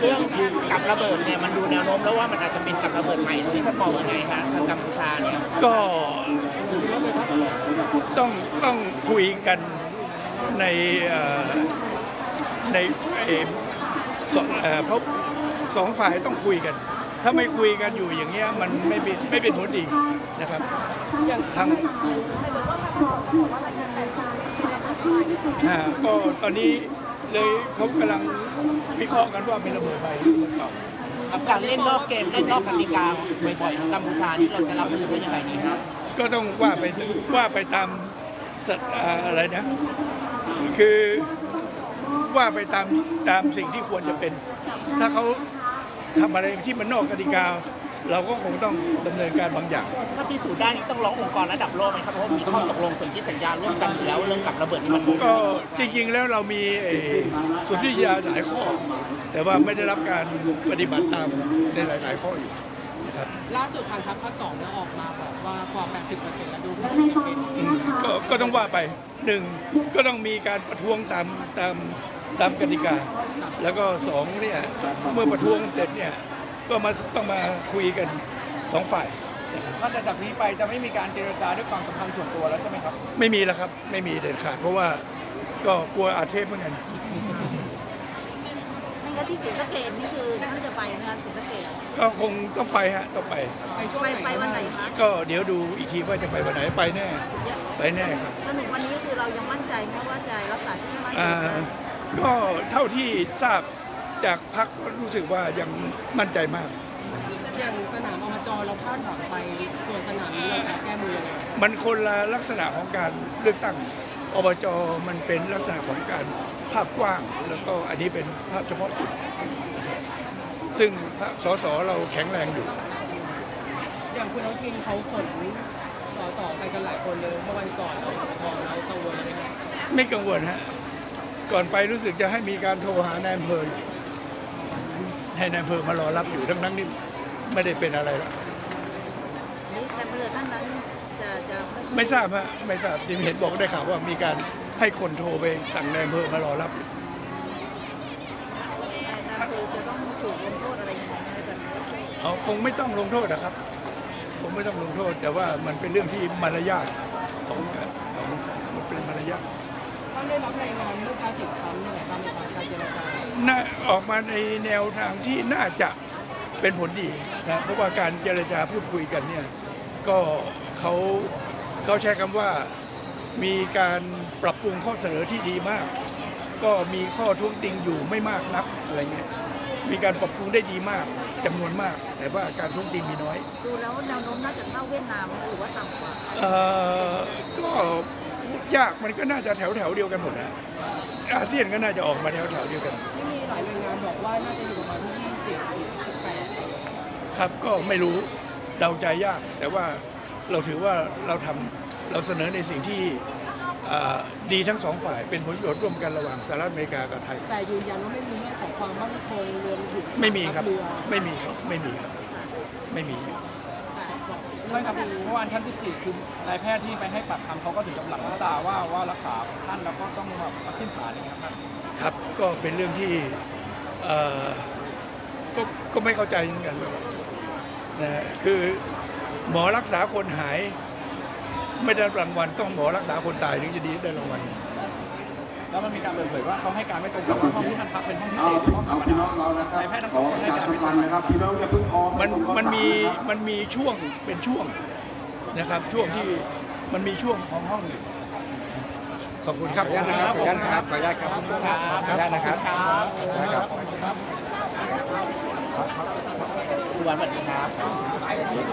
เรื่องกับระเบิดเนี่ยมันดูแนวโน้มแล้วว่ามันอาจจะเป็นกับระเบิดใหม่ที่ท่านมองยังไงฮะทางกัมพูชาเนี่ยก็ต้องต้องคุยกันในเอ่อในเอ่อสองเอ่อเพราะสองฝ่ายต้องคุยกัน ถ้าไม่คุยกันอยู่อย่างเงี้ยมันไม่เป็นไม่เป็นผลดีนะครับทางอ่าก็ตอนนี้ เลยเขากำลังวิเคราะห์กันว่าเป็นระเบิดไปหรือเปล่า ครับการเล่นนอกเกมเล่นนอกกติกาบ่อยๆของกัมพูชานี่เราจะรับมือได้ยังไงดีครับก็ต้องว่าไปว่าไปตามสถอ่าอะไรนะ คือว่าไปตามตามสิ่งที่ควรจะเป็น ถ้าเขาทำอะไรที่มันนอกกติกา เราก็คงต้องดำเนินการบางอย่าง ถ้าพิสูจน์ได้นี่ต้องร้ององค์กรระดับโลกไหมครับเพราะว่ามีข้อตกลงสนธิสัญญาร่วมกันอยู่แล้วเรื่องกับระเบิดนี่มันก็จริงๆแล้วเรามีเอ่อสุนทรียาหลายข้อ แต่ว่าไม่ได้รับการปฏิบัติตามในหลาย ๆ ข้ออยู่นะครับล่าสุดทางทัพภาคสองเนี่ยออกมาบอกว่าพอ80%แล้วดูเหมือนจะเป็นก็ก็ต้องว่าไปหนึ่งก็ต้องมีการประท้วงตามตามตามกติกา แล้วก็สองเนี่ยเมื่อประท้วงเสร็จเนี่ย ก็มาต้องมาคุยกันสองฝ่ายถ้าจากนี้ไปจะไม่มีการเจรจาด้วยความสัมพันธ์ส่วนตัวแล้วใช่ไหมครับ ไม่มีแล้วครับ ไม่มีเด็ดขาดเพราะว่าก็กลัวอาเทพเหมือนกัน ไม่งั้นที่ศรีสะเกดนี่คือท่านจะไปนะคะศรีสะเกดก็คงต้องไปฮะต้องไปในช่วงไปไหนไปวันไหนคะก็เดี๋ยวดูอีกทีว่าจะไปวันไหนไปแน่ ไปแน่ครับจนถึงวันนี้คือเรายังมั่นใจไหมว่าจะรักษาที่มั่นอ่าก็เท่าที่ทราบ จากพักก็รู้สึกว่ายังมั่นใจมาก อย่างสนามอบจเราพลาดหวังไป ส่วนสนามนี้เราจะแก้มือยังไงมันคนละลักษณะของการเลือกตั้งอบจมันเป็นลักษณะของการภาพกว้าง แล้วก็อันนี้เป็นภาพเฉพาะจุดนะครับซึ่งพระสสเราแข็งแรงอยู่ อย่างคุณอนุทินเขาขนสสไปกันหลายคนเลยเมื่อวันก่อนเราพอเรากังวลไหมครับไม่กังวลฮะ ก่อนไปรู้สึกจะให้มีการโทรหานายอำเภออยู่ ให้นายอำเภอมารอรับอยู่ทั้งนั้นนี่ไม่ได้เป็นอะไรหรอกนี่แต่เรือท่านนั้นจะจะไม่ทราบฮะไม่ทราบที่เห็นบอกได้ข่าวว่ามีการให้คนโทรไปสั่งนายอำเภอมารอรับอยู่แต่คือจะต้องถูกลงโทษอะไรยังไงอะไรแบบนี้เอาคงไม่ต้องลงโทษนะครับคงไม่ต้องลงโทษ แต่ว่ามันเป็นเรื่องที่มารยาทของของมันเป็นมารยาท ท่านได้รับรายงานเมื่อภาษีครั้งเนี่ยตามในการเจรจา น่าออกมาในแนวทางที่น่าจะเป็นผลดีนะเพราะว่าการเจรจาพูดคุยกันเนี่ยก็เขาเขาใช้คำว่ามีการปรับปรุงข้อเสนอที่ดีมาก ก็มีข้อท้วงติงอยู่ไม่มากนักอะไรเงี้ยมีการปรับปรุงได้ดีมากจำนวนมาก แต่ว่าการท้วงติงมีน้อยดูแล้วแนวโน้มน่าจะเท่าเวียดนามหรือว่าต่ำกว่า เอ่อก็พูดยากมันก็น่าจะแถวแถวๆเดียวกันหมดนะ อาเซียนก็น่าจะออกมาแถวแถวๆเดียวกัน ที่มีหลายรายงานบอกว่าน่าจะอยู่ประมาณที่20หรือ18ครับก็ไม่รู้เดาใจยาก แต่ว่าเราถือว่าเราทำเราเสนอในสิ่งที่อ่าดีทั้งสองฝ่าย เป็นผลประโยชน์ร่วมกันระหว่างสหรัฐอเมริกากับไทย แต่ยืนยันว่าไม่มีเรื่องของความมั่นคงรวมถึงไม่มีครับเรือไม่มีครับ ไม่มีครับ ไม่มี ท่านครับเมื่อวานท่าน14 คือนายแพทย์ที่ไปให้ปากคำเขาก็ถึงกับหลังน้ำตาว่าว่ารักษาท่านแล้วก็ต้องแบบมาขึ้นศาลอย่างเงี้ยครับครับก็เป็นเรื่องที่เอ่อก็ก็ไม่เข้าใจเหมือนกันนะฮะคือหมอรักษาคนหาย ไม่ได้รางวัลต้องหมอรักษาคนตายถึงจะดีได้รางวัล แล้วมันมีการเปิดเผยว่าเขาให้การไม่ตรงกับว่าห้องที่ท่านพักเป็นห้องพิเศษหรือห้องธรรมดาองเรานายแพทย์ทั้งสองคนให้การไม่ตรงนะครับพี่น้องจะพิ่งออกมันมันมีมันมีช่วงเป็นช่วงนะครับ ช่วงที่มันมีช่วงของห้องอยู่ขอบคุณครับขออนุญาตนะครับขออนุญาตครับขออนุญาตครับขออนุญาตนะครับนะครับสุวรรณสวัสดีครับ